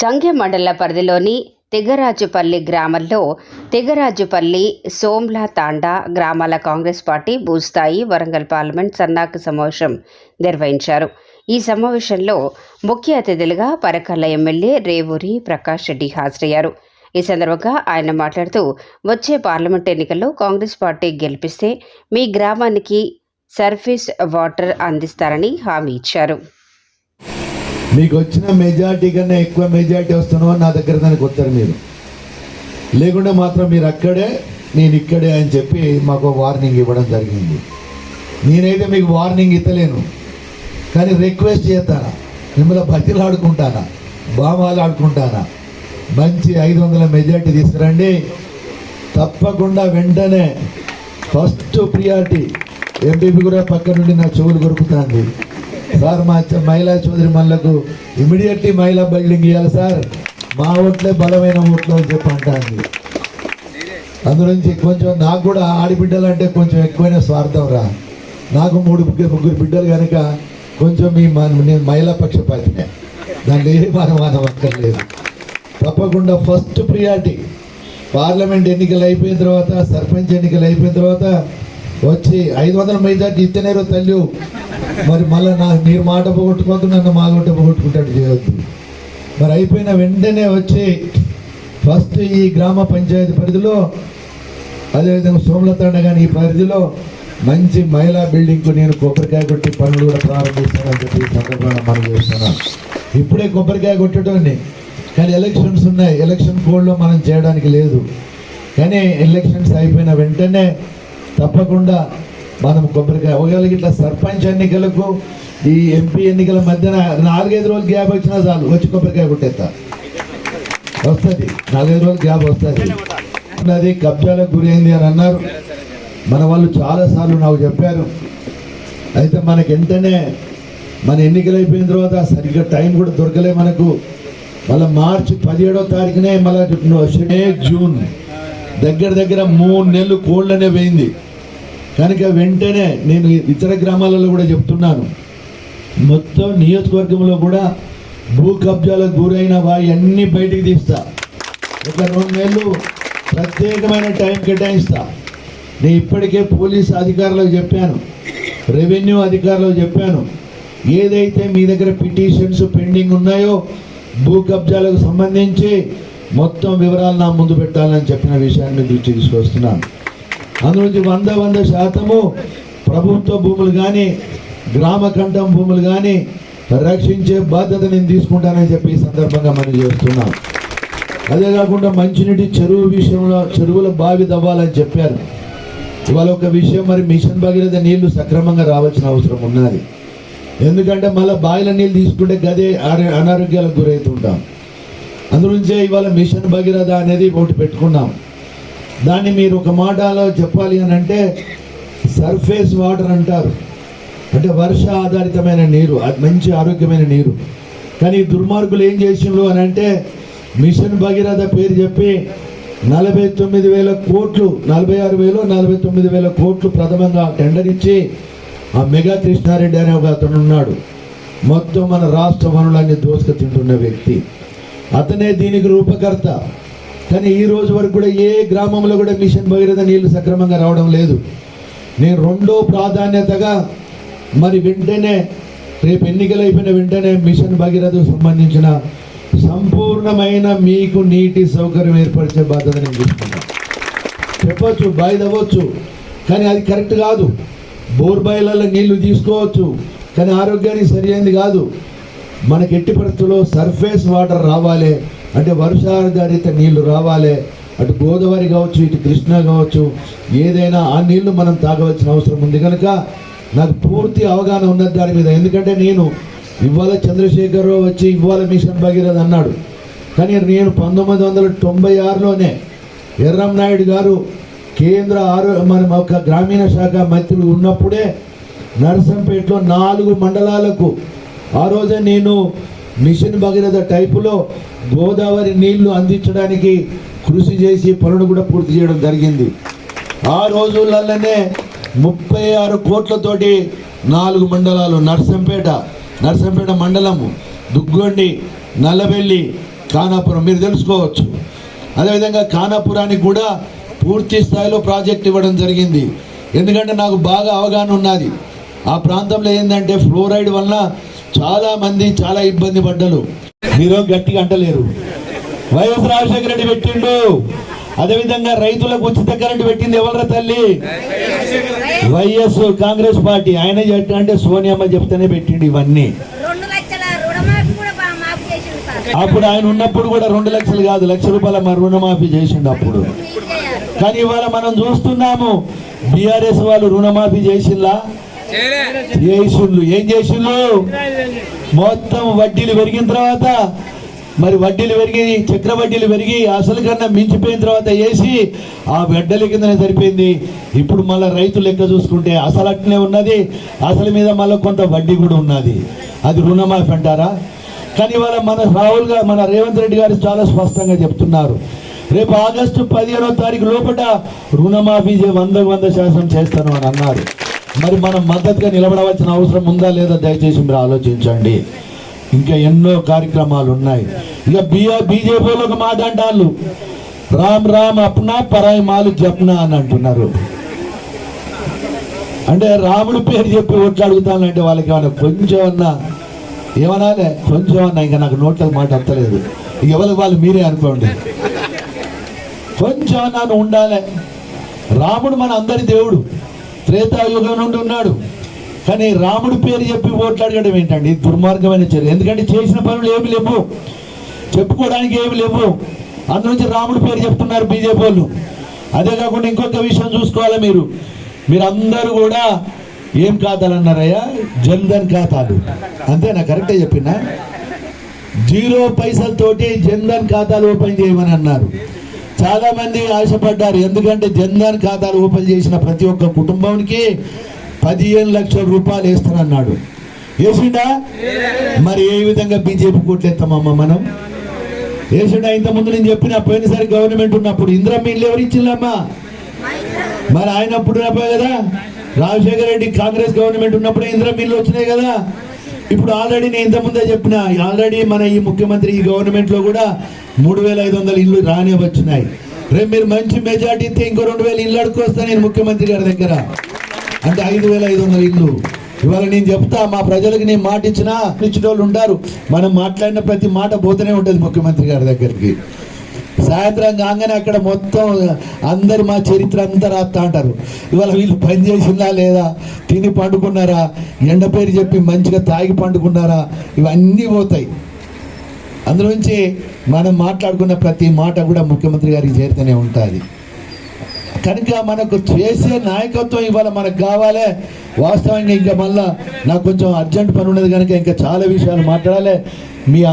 సంఘ మండల పరిధిలోని తెగరాజుపల్లి గ్రామంలో తెగరాజుపల్లి సోమ్లా తాండా గ్రామాల కాంగ్రెస్ పార్టీ భూస్థాయి వరంగల్ పార్లమెంట్ సన్నాహక సమావేశం నిర్వహించారు. ఈ సమావేశంలో ముఖ్య అతిథులుగా పరకాల ఎమ్మెల్యే రేవూరి ప్రకాష్ రెడ్డి హాజరయ్యారు. ఈ సందర్భంగా ఆయన మాట్లాడుతూ వచ్చే పార్లమెంట్ ఎన్నికల్లో కాంగ్రెస్ పార్టీ గెలిపిస్తే మీ గ్రామానికి సర్ఫేస్ వాటర్ అందిస్తారని హామీ ఇచ్చారు. మీకు వచ్చిన మెజార్టీ కన్నా ఎక్కువ మెజార్టీ వస్తున్నావు? నా దగ్గర దానికి వస్తారు మీరు. లేకుంటే మాత్రం మీరు అక్కడే నేను ఇక్కడే అని చెప్పి మాకు వార్నింగ్ ఇవ్వడం జరిగింది. నేనైతే మీకు వార్నింగ్ ఇవ్వలేను కానీ రిక్వెస్ట్ చేస్తానా? మిమ్మల్ని బతిలు ఆడుకుంటానా బామాలు ఆడుకుంటానా? మంచి ఐదు వందల మెజార్టీ తీసుకురండి. తప్పకుండా వెంటనే ఫస్ట్ ప్రియారిటీ ఎంపీపీ కూడా పక్క నుండి నా చెవులు కొరుకుతాంది. సార్ మా మహిళా చౌదరి మళ్ళకు ఇమీడియట్లీ మహిళా బిల్డింగ్ ఇవ్వాలి సార్. మా ఓట్లే బలమైన ఓట్లు అని చెప్పి అంటాను అందులోంచి కొంచెం నాకు కూడా ఆడబిడ్డలు అంటే కొంచెం ఎక్కువైన స్వార్థం రా. నాకు మూడు ముగ్గురు ముగ్గురు బిడ్డలు కనుక కొంచెం మీ నేను మహిళా పక్షపాతినే. దాంట్లో ఏ అనుమానం అక్కర్లేదు. తప్పకుండా ఫస్ట్ ప్రియారిటీ పార్లమెంట్ ఎన్నికలు అయిపోయిన తర్వాత సర్పంచ్ ఎన్నికలు అయిపోయిన తర్వాత వచ్చి ఐదు వందల మెజార్టీ ఇస్తేనేరో తల్లి. మరి మళ్ళీ నా మీరు మాట పోగొట్టుకోవద్దు నన్ను మాగొట్ట పోగొట్టుకుంటాడు చేయొద్దు మరి అయిపోయిన వెంటనే వచ్చి ఫస్ట్ ఈ గ్రామ పంచాయతీ పరిధిలో అదేవిధంగా సోమలతండ కానీ ఈ పరిధిలో మంచి మహిళా బిల్డింగ్కు నేను కొబ్బరికాయ కొట్టి పనులు కూడా ప్రారంభిస్తానని చెప్పి సందర్భంగా మనం చేస్తున్నాను ఇప్పుడే కొబ్బరికాయ కొట్టడాన్ని కానీ ఎలక్షన్స్ ఉన్నాయి. ఎలక్షన్ కోడ్లో మనం చేయడానికి లేదు. కానీ ఎలక్షన్స్ అయిపోయిన వెంటనే తప్పకుండా మనం కొబ్బరికాయ. ఒకవేళ ఇట్లా సర్పంచ్ ఎన్నికలకు ఈ ఎంపీ ఎన్నికల మధ్యన నాలుగైదు రోజులు గ్యాప్ వచ్చినా చాలు వచ్చి కొబ్బరికాయ కొట్టేస్తా. వస్తుంది. నాలుగైదు రోజులు గ్యాప్ వస్తుంది. అది కబ్జాలకు గురైంది అని అన్నారు. మన వాళ్ళు చాలాసార్లు నాకు చెప్పారు. అయితే మనకి వెంటనే మన ఎన్నికలు అయిపోయిన తర్వాత సరిగ్గా టైం కూడా దొరకలే మనకు. మళ్ళీ మార్చి పదిహేడో తారీఖునే మళ్ళీ జూన్. దగ్గర దగ్గర మూడు నెలలు కోళ్ళనే పోయింది కనుక వెంటనే నేను ఇతర గ్రామాలలో కూడా చెప్తున్నాను. మొత్తం నియోజకవర్గంలో కూడా భూ కబ్జాలకు గురైన వారి అన్ని బయటికి తీస్తా. ఒక రెండు నెలలు ప్రత్యేకమైన టైం కేటాయిస్తా. నేను ఇప్పటికే పోలీస్ అధికారులకు చెప్పాను. రెవెన్యూ అధికారులకు చెప్పాను. ఏదైతే మీ దగ్గర పిటిషన్స్ పెండింగ్ ఉన్నాయో భూ కబ్జాలకు సంబంధించి మొత్తం వివరాలు నా ముందు పెట్టాలని చెప్పిన విషయాన్ని దృష్టి తీసుకొస్తున్నాను. అందులోంచి వంద వంద శాతము ప్రభుత్వ భూములు కానీ గ్రామ భూములు కానీ రక్షించే బాధ్యత నేను తీసుకుంటానని చెప్పి ఈ సందర్భంగా మనం చేస్తున్నాం. అదే కాకుండా మంచినీటి చెరువు విషయంలో చెరువుల బావి తవ్వాలని చెప్పారు. ఇవాళ ఒక విషయం మరి మిషన్ భగీరథ నీళ్ళు సక్రమంగా రావాల్సిన అవసరం ఉన్నది. ఎందుకంటే మళ్ళీ బావిల నీళ్ళు తీసుకుంటే గదే అనారోగ్యాలకు గురవుతుంటాం. అందునుంచే ఇవాళ మిషన్ భగీరథ అనేది ఒకటి పెట్టుకున్నాం. దాన్ని మీరు ఒక మాటలో చెప్పాలి అని అంటే సర్ఫేస్ వాటర్ అంటారు. అంటే వర్ష ఆధారితమైన నీరు అది మంచి ఆరోగ్యమైన నీరు. కానీ దుర్మార్గులు ఏం చేసిండ్రు అని అంటే మిషన్ భగీరథ పేరు చెప్పి నలభై తొమ్మిది వేల కోట్లు నలభై ఆరు వేలు నలభై తొమ్మిది వేల కోట్లు ప్రథమంగా టెండర్ ఇచ్చి ఆ మెగా కృష్ణారెడ్డి అనే ఒక అతను ఉన్నాడు. మొత్తం మన రాష్ట్ర వనులన్నీ దోసుకు తింటున్న వ్యక్తి. అతనే దీనికి రూపకర్త. కానీ ఈ రోజు వరకు కూడా ఏ గ్రామంలో కూడా మిషన్ భగీరథ నీళ్ళు సక్రమంగా రావడం లేదు. నేను రెండో ప్రాధాన్యతగా మరి వెంటనే రేపు ఎన్నికలు అయిపోయిన వెంటనే మిషన్ భగీరథకు సంబంధించిన సంపూర్ణమైన మీకు నీటి సౌకర్యం ఏర్పరిచే బాధ్యత నేను తీసుకున్నాను చెప్పచ్చు బావి కానీ అది కరెక్ట్ కాదు. బోర్బాయిలలో నీళ్ళు తీసుకోవచ్చు కానీ ఆరోగ్యానికి సరైనది కాదు. మనకి ఎట్టి పరిస్థితుల్లో సర్ఫేస్ వాటర్ రావాలి అంటే వర్షాధారిత నీళ్ళు రావాలి. అటు గోదావరి కావచ్చు ఇటు కృష్ణ కావచ్చు ఏదైనా ఆ నీళ్ళు మనం తాగవలసిన అవసరం ఉంది కనుక నాకు పూర్తి అవగాహన ఉన్నది దాని మీద. ఎందుకంటే నేను ఇవాళ చంద్రశేఖరరావు వచ్చి ఇవాళ మిషన్ భగీరథ అన్నాడు. కానీ నేను పంతొమ్మిది వందల తొంభై ఆరులోనే ఎర్రం నాయుడు గారు కేంద్ర ఆరో మన ఒక గ్రామీణ శాఖ మంత్రులు ఉన్నప్పుడే నరసంపేటలో నాలుగు మండలాలకు ఆ రోజే నేను మిషన్ భగీరథ టైపులో గోదావరి నీళ్ళు అందించడానికి కృషి చేసి పనులు కూడా పూర్తి చేయడం జరిగింది. ఆ రోజులలోనే ముప్పై ఆరు కోట్లతోటి నాలుగు మండలాలు నర్సంపేట నర్సంపేట మండలము దుగ్గొండి నల్లబెల్లి కానాపురం మీరు తెలుసుకోవచ్చు. అదేవిధంగా కానాపురానికి కూడా పూర్తి స్థాయిలో ప్రాజెక్ట్ ఇవ్వడం జరిగింది. ఎందుకంటే నాకు బాగా అవగాహన ఉన్నది. ఆ ప్రాంతంలో ఏంటంటే ఫ్లోరైడ్ వలన చాలామంది చాలా ఇబ్బంది పడ్డలు. మీరు గట్టిగా అంటలేరు. వైఎస్ రాజశేఖర రెడ్డి పెట్టిండు. అదేవిధంగా రైతులకు ఉచిత కరెంట్ పెట్టింది ఎవరి తల్లి? YS Congress party. ఆయన అంటే సోనియమ్మ చెప్తేనే పెట్టిండు ఇవన్నీ. అప్పుడు ఆయన ఉన్నప్పుడు కూడా రెండు లక్షలు కాదు లక్ష రూపాయల మరి రుణమాఫీ చేసిండు అప్పుడు. కానీ ఇవాళ మనం చూస్తున్నాము బీఆర్ఎస్ వాళ్ళు రుణమాఫీ చేసిందా చేసిండ్రు. ఏం చేసిండ్రు? మొత్తం వడ్డీలు పెరిగిన తర్వాత మరి వడ్డీలు పెరిగి చక్ర వడ్డీలు పెరిగి అసలు కన్నా మించిపోయిన తర్వాత వేసి ఆ వెడ్డల కిందనే సరిపోయింది. ఇప్పుడు మళ్ళీ రైతు లెక్క చూసుకుంటే అసలు అట్నే ఉన్నది. అసలు మీద మళ్ళీ కొంత వడ్డీ కూడా ఉన్నది. అది రుణమాఫీ అంటారా? కానీ ఇవాళ మన రాహుల్ గారు మన రేవంత్ రెడ్డి గారు చాలా స్పష్టంగా చెప్తున్నారు. రేపు ఆగస్టు పదిహేనో తారీఖు లోపల రుణమాఫీ వంద వంద శాతం చేస్తాను అని అన్నారు. మరి మనం మద్దతుగా నిలబడవలసిన అవసరం ఉందా లేదా దయచేసి మీరు ఆలోచించండి. ఇంకా ఎన్నో కార్యక్రమాలు ఉన్నాయి. ఇక బిఆర్ బీజేపీలో ఒక మాట అంటారు రామ్ రామ్ అప్నా పరాయి మాలు జప్నా అని అంటున్నారు. అంటే రాముడి పేరు చెప్పి ఓట్లు అడుగుతానంటే వాళ్ళకి ఏమన్నా కొంచెం అన్నా ఏమనాలే? కొంచెం అన్నా ఇంకా నాకు నోట్ల మాట అత్తలేదు. ఎవరికి వాళ్ళు మీరే అనుకోండి. కొంచెం అన్నా ఉండాలి. రాముడు మన అందరి దేవుడు. త్రేతాయుగం నుండి ఉన్నాడు. కానీ రాముడి పేరు చెప్పి ఓట్లాడగడం ఏంటండి? ఇది దుర్మార్గమైన చర్య. ఎందుకంటే చేసిన పనులు ఏమి లేవు. చెప్పుకోవడానికి ఏమి లేవు. అందునుంచి రాముడు రాముడి పేరు చెప్తున్నారు బీజేపీ వాళ్ళు. అదే కాకుండా ఇంకొక విషయం చూసుకోవాలి మీరు. మీరు అందరూ కూడా ఏం ఖాతాలు అన్నారయ్యా జన్ధన్ ఖాతాలు. అంతేనా? కరెక్టే చెప్పినా? జీరో పైసలతోటి జన్ధన్ ఖాతాలు ఓపెన్ చేయమని అన్నారు. చాలా మంది ఆశపడ్డారు. ఎందుకంటే జన్ధన్ ఖాతాలు ఓపెన్ చేసిన ప్రతి ఒక్క కుటుంబానికి పదిహేను లక్షల రూపాయలు వేస్తానన్నాడు. వేసిండా మరి ఏ విధంగా బీజేపీ కోట్లేస్తామమ్మా మనం? వేసిండా ఇంత ముందు నేను చెప్పిన పోయినసారి గవర్నమెంట్ ఉన్నప్పుడు ఇందిరమ్మ ఇల్లు ఎవరు ఇచ్చిందమ్మా మరి ఆయన అప్పుడు కదా? రాజశేఖర రెడ్డి కాంగ్రెస్ గవర్నమెంట్ ఉన్నప్పుడు ఇందిరా మిల్లు వచ్చినాయి కదా? ఇప్పుడు ఆల్రెడీ నేను ఇంతకుముందే చెప్పిన ఆల్రెడీ మన ఈ ముఖ్యమంత్రి ఈ గవర్నమెంట్లో కూడా మూడు వేల ఐదు వందల ఇల్లు రానే వచ్చినాయి రేపు మీరు మంచి మెజార్టీ ఇస్తే ఇంకో రెండు వేల ఇల్లు అడుక్కొస్తా నేను ముఖ్యమంత్రి గారి దగ్గర. అంటే ఐదు వేల ఐదు వందల ఇల్లు ఇవాళ నేను చెప్తా మా ప్రజలకు నేను మాట ఇచ్చినా ఇచ్చిన వాళ్ళు ఉంటారు. మనం మాట్లాడిన ప్రతి మాట పోతూనే ఉంటుంది ముఖ్యమంత్రి గారి దగ్గరికి. సాయంత్రం కాగానే అక్కడ మొత్తం అందరు మా చరిత్ర అంతా రాస్తా అంటారు. ఇవాళ వీళ్ళు పని చేసిందా లేదా? తిని పండుకున్నారా? ఎండ పేరు చెప్పి మంచిగా తాగి పండుకున్నారా? ఇవన్నీ పోతాయి. అందులోంచి మనం మాట్లాడుకున్న ప్రతి మాట కూడా ముఖ్యమంత్రి గారికి చేరుతూనే ఉంటుంది. కనుక మనకు చేసే నాయకత్వం ఇవాళ మనకు కావాలి. వాస్తవంగా ఇంకా మళ్ళా నాకు కొంచెం అర్జెంట్ పని ఉన్నది కనుక ఇంకా చాలా విషయాలు మాట్లాడాలి. మీ